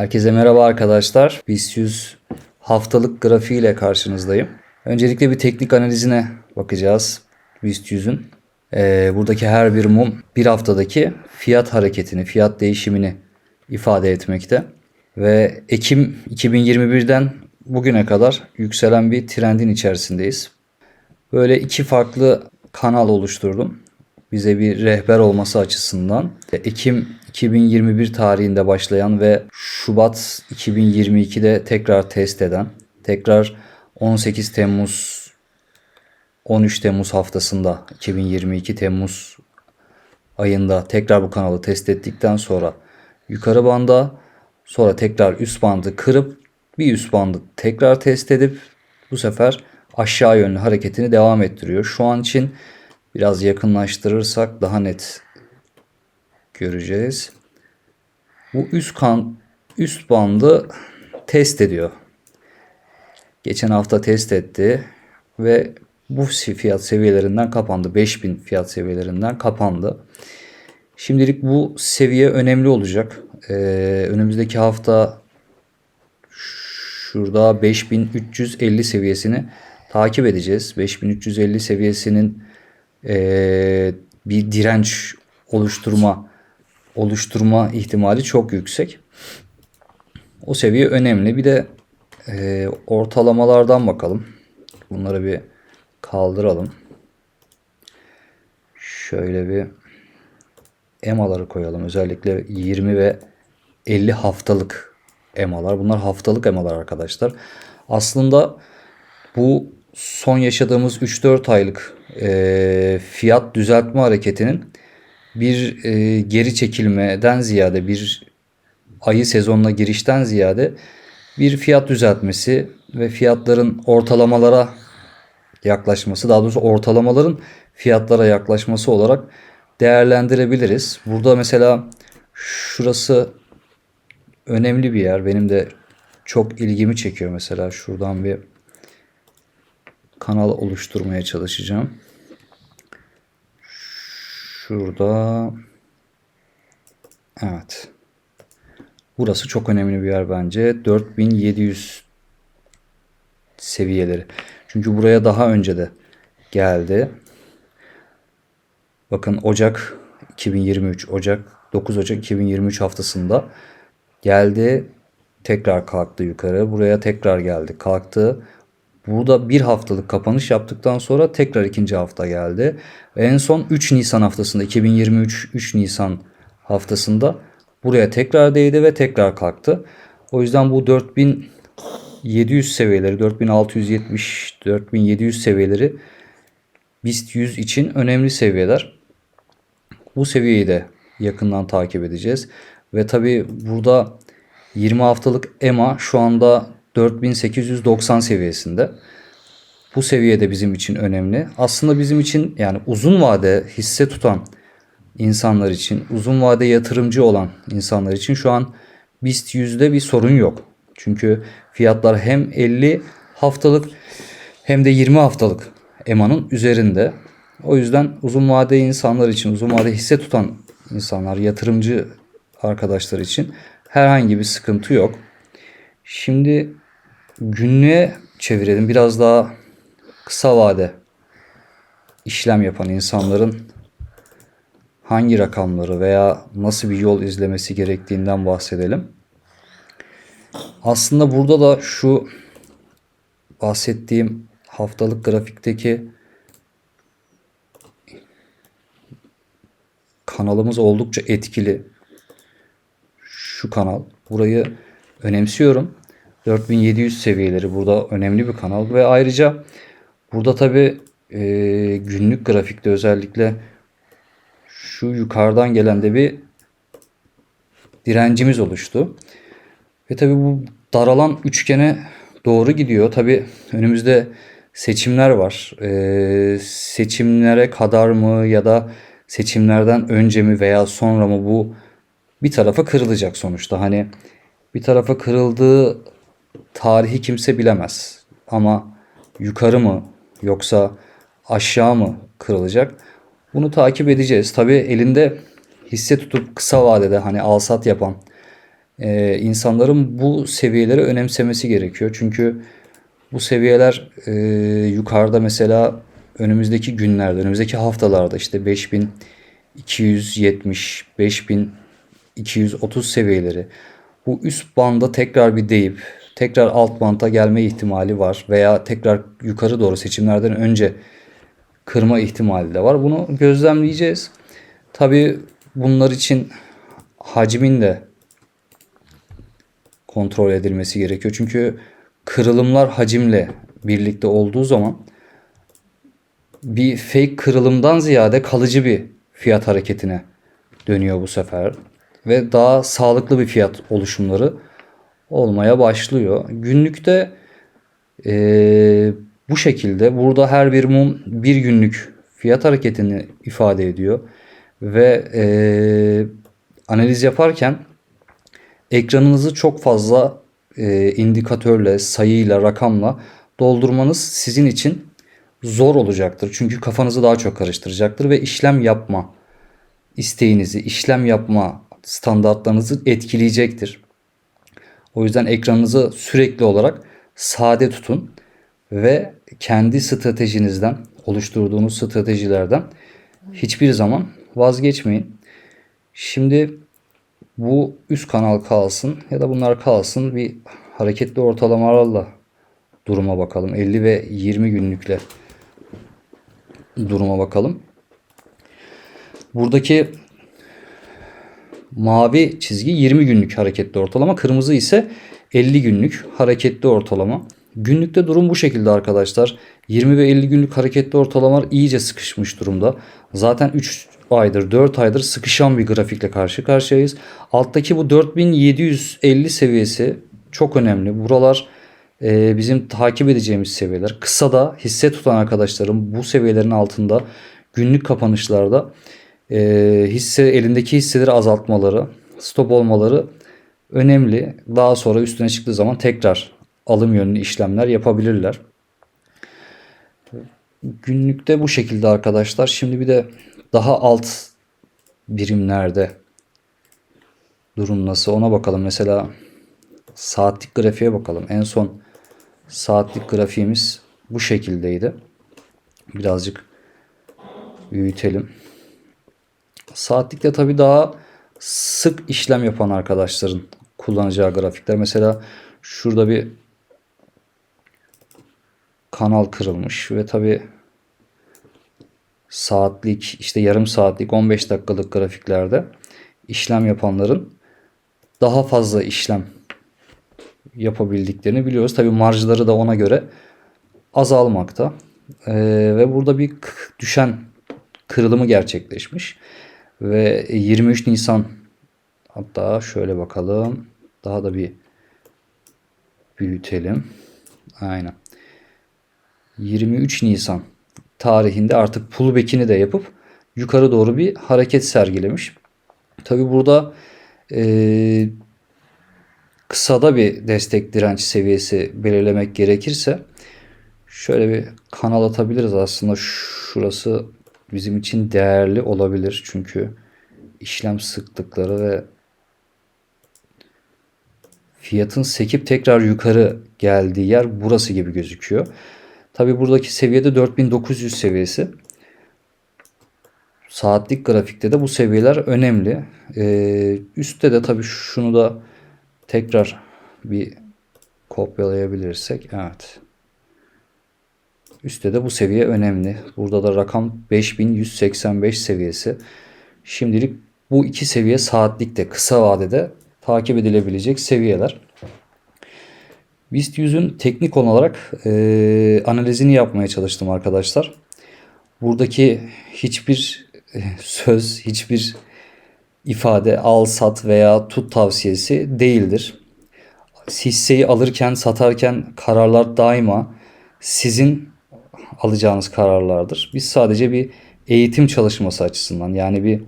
Herkese merhaba arkadaşlar. BIST 100 haftalık grafiği ile karşınızdayım. Öncelikle bir teknik analizine bakacağız BIST 100'ün. Ee, buradaki her bir mum bir haftadaki fiyat hareketini, fiyat değişimini ifade etmekte. Ve Ekim 2021'den bugüne kadar yükselen bir trendin içerisindeyiz. Böyle iki farklı kanal oluşturdum. Bize bir rehber olması açısından. Ekim 2021 tarihinde başlayan ve Şubat 2022'de tekrar test eden, tekrar 18 Temmuz 13 Temmuz haftasında 2022 Temmuz ayında tekrar bu kanalı test ettikten sonra yukarı banda sonra tekrar üst bandı kırıp bir üst bandı tekrar test edip bu sefer aşağı yönlü hareketini devam ettiriyor. Şu an için biraz yakınlaştırırsak daha net göreceğiz. Bu üst kan üst bandı test ediyor. Geçen hafta test etti ve bu fiyat seviyelerinden kapandı. 5000 fiyat seviyelerinden kapandı. Şimdilik bu seviye önemli olacak. Ee, önümüzdeki hafta şurada 5350 seviyesini takip edeceğiz. 5350 seviyesinin ee, bir direnç oluşturma oluşturma ihtimali çok yüksek. O seviye önemli. Bir de e, ortalamalardan bakalım. Bunları bir kaldıralım. Şöyle bir EMA'ları koyalım. Özellikle 20 ve 50 haftalık EMA'lar. Bunlar haftalık EMA'lar arkadaşlar. Aslında bu son yaşadığımız 3-4 aylık e, fiyat düzeltme hareketinin bir e, geri çekilmeden ziyade bir ayı sezonuna girişten ziyade bir fiyat düzeltmesi ve fiyatların ortalamalara yaklaşması daha doğrusu ortalamaların fiyatlara yaklaşması olarak değerlendirebiliriz. Burada mesela şurası önemli bir yer. Benim de çok ilgimi çekiyor mesela. Şuradan bir kanal oluşturmaya çalışacağım. Şurada Evet. Burası çok önemli bir yer bence. 4700 seviyeleri. Çünkü buraya daha önce de geldi. Bakın Ocak 2023 Ocak 9 Ocak 2023 haftasında geldi. Tekrar kalktı yukarı. Buraya tekrar geldi. Kalktı. Burada bir haftalık kapanış yaptıktan sonra tekrar ikinci hafta geldi. En son 3 Nisan haftasında 2023 3 Nisan haftasında buraya tekrar değdi ve tekrar kalktı. O yüzden bu 4700 seviyeleri 4670 4700 seviyeleri BIST 100 için önemli seviyeler. Bu seviyeyi de yakından takip edeceğiz. Ve tabi burada 20 haftalık EMA şu anda 4890 seviyesinde. Bu seviyede bizim için önemli. Aslında bizim için yani uzun vade hisse tutan insanlar için, uzun vade yatırımcı olan insanlar için şu an BIST yüzde bir sorun yok. Çünkü fiyatlar hem 50 haftalık hem de 20 haftalık EMA'nın üzerinde. O yüzden uzun vade insanlar için, uzun vade hisse tutan insanlar, yatırımcı arkadaşlar için herhangi bir sıkıntı yok. Şimdi günlüğe çevirelim. Biraz daha kısa vade işlem yapan insanların hangi rakamları veya nasıl bir yol izlemesi gerektiğinden bahsedelim. Aslında burada da şu bahsettiğim haftalık grafikteki kanalımız oldukça etkili. Şu kanal. Burayı önemsiyorum. 4700 seviyeleri burada önemli bir kanal ve ayrıca burada tabi e, günlük grafikte özellikle şu yukarıdan gelen de bir direncimiz oluştu. Ve tabi bu daralan üçgene doğru gidiyor. Tabi önümüzde seçimler var. Ee, seçimlere kadar mı ya da seçimlerden önce mi veya sonra mı bu bir tarafa kırılacak sonuçta. Hani bir tarafa kırıldığı tarihi kimse bilemez. Ama yukarı mı yoksa aşağı mı kırılacak? Bunu takip edeceğiz. Tabi elinde hisse tutup kısa vadede hani alsat yapan e, insanların bu seviyeleri önemsemesi gerekiyor. Çünkü bu seviyeler e, yukarıda mesela önümüzdeki günlerde, önümüzdeki haftalarda işte 5270, 5230 seviyeleri bu üst banda tekrar bir deyip tekrar alt banta gelme ihtimali var veya tekrar yukarı doğru seçimlerden önce kırma ihtimali de var. Bunu gözlemleyeceğiz. Tabii bunlar için hacmin de kontrol edilmesi gerekiyor. Çünkü kırılımlar hacimle birlikte olduğu zaman bir fake kırılımdan ziyade kalıcı bir fiyat hareketine dönüyor bu sefer ve daha sağlıklı bir fiyat oluşumları olmaya başlıyor. Günlükte eee, bu şekilde burada her bir mum bir günlük fiyat hareketini ifade ediyor ve eee, analiz yaparken ekranınızı çok fazla e, indikatörle, sayıyla, rakamla doldurmanız sizin için zor olacaktır. Çünkü kafanızı daha çok karıştıracaktır ve işlem yapma isteğinizi, işlem yapma standartlarınızı etkileyecektir. O yüzden ekranınızı sürekli olarak sade tutun ve kendi stratejinizden, oluşturduğunuz stratejilerden hiçbir zaman vazgeçmeyin. Şimdi bu üst kanal kalsın ya da bunlar kalsın bir hareketli ortalamalarla duruma bakalım. 50 ve 20 günlükle duruma bakalım. Buradaki mavi çizgi 20 günlük hareketli ortalama. Kırmızı ise 50 günlük hareketli ortalama. Günlükte durum bu şekilde arkadaşlar. 20 ve 50 günlük hareketli ortalamalar iyice sıkışmış durumda. Zaten 3 aydır 4 aydır sıkışan bir grafikle karşı karşıyayız. Alttaki bu 4750 seviyesi çok önemli. Buralar e, bizim takip edeceğimiz seviyeler. Kısa da hisse tutan arkadaşlarım bu seviyelerin altında günlük kapanışlarda e, hisse elindeki hisseleri azaltmaları, stop olmaları önemli. Daha sonra üstüne çıktığı zaman tekrar alım yönlü işlemler yapabilirler. Günlükte bu şekilde arkadaşlar. Şimdi bir de daha alt birimlerde durum nasıl ona bakalım. Mesela saatlik grafiğe bakalım. En son saatlik grafiğimiz bu şekildeydi. Birazcık büyütelim. Saatlikte tabii daha sık işlem yapan arkadaşların kullanacağı grafikler. Mesela şurada bir kanal kırılmış ve tabii saatlik işte yarım saatlik 15 dakikalık grafiklerde işlem yapanların daha fazla işlem yapabildiklerini biliyoruz. Tabii marjları da ona göre azalmakta. Ee, ve burada bir düşen kırılımı gerçekleşmiş. Ve 23 Nisan hatta şöyle bakalım. Daha da bir büyütelim. Aynen. 23 Nisan tarihinde artık pullback'ini de yapıp yukarı doğru bir hareket sergilemiş. Tabi burada e, kısada bir destek direnç seviyesi belirlemek gerekirse şöyle bir kanal atabiliriz aslında şurası bizim için değerli olabilir çünkü işlem sıklıkları ve fiyatın sekip tekrar yukarı geldiği yer burası gibi gözüküyor. Tabi buradaki seviyede 4900 seviyesi. Saatlik grafikte de bu seviyeler önemli. Ee, üstte de tabi şunu da tekrar bir kopyalayabilirsek. Evet. Üstte de bu seviye önemli. Burada da rakam 5185 seviyesi. Şimdilik bu iki seviye saatlikte kısa vadede takip edilebilecek seviyeler. BIST 100'ün teknik olarak e, analizini yapmaya çalıştım arkadaşlar. Buradaki hiçbir e, söz, hiçbir ifade al sat veya tut tavsiyesi değildir. Hisseyi alırken satarken kararlar daima sizin alacağınız kararlardır. Biz sadece bir eğitim çalışması açısından yani bir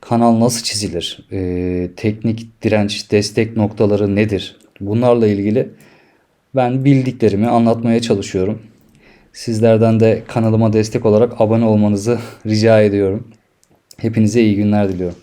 kanal nasıl çizilir, e, teknik direnç, destek noktaları nedir? Bunlarla ilgili ben bildiklerimi anlatmaya çalışıyorum. Sizlerden de kanalıma destek olarak abone olmanızı rica ediyorum. Hepinize iyi günler diliyorum.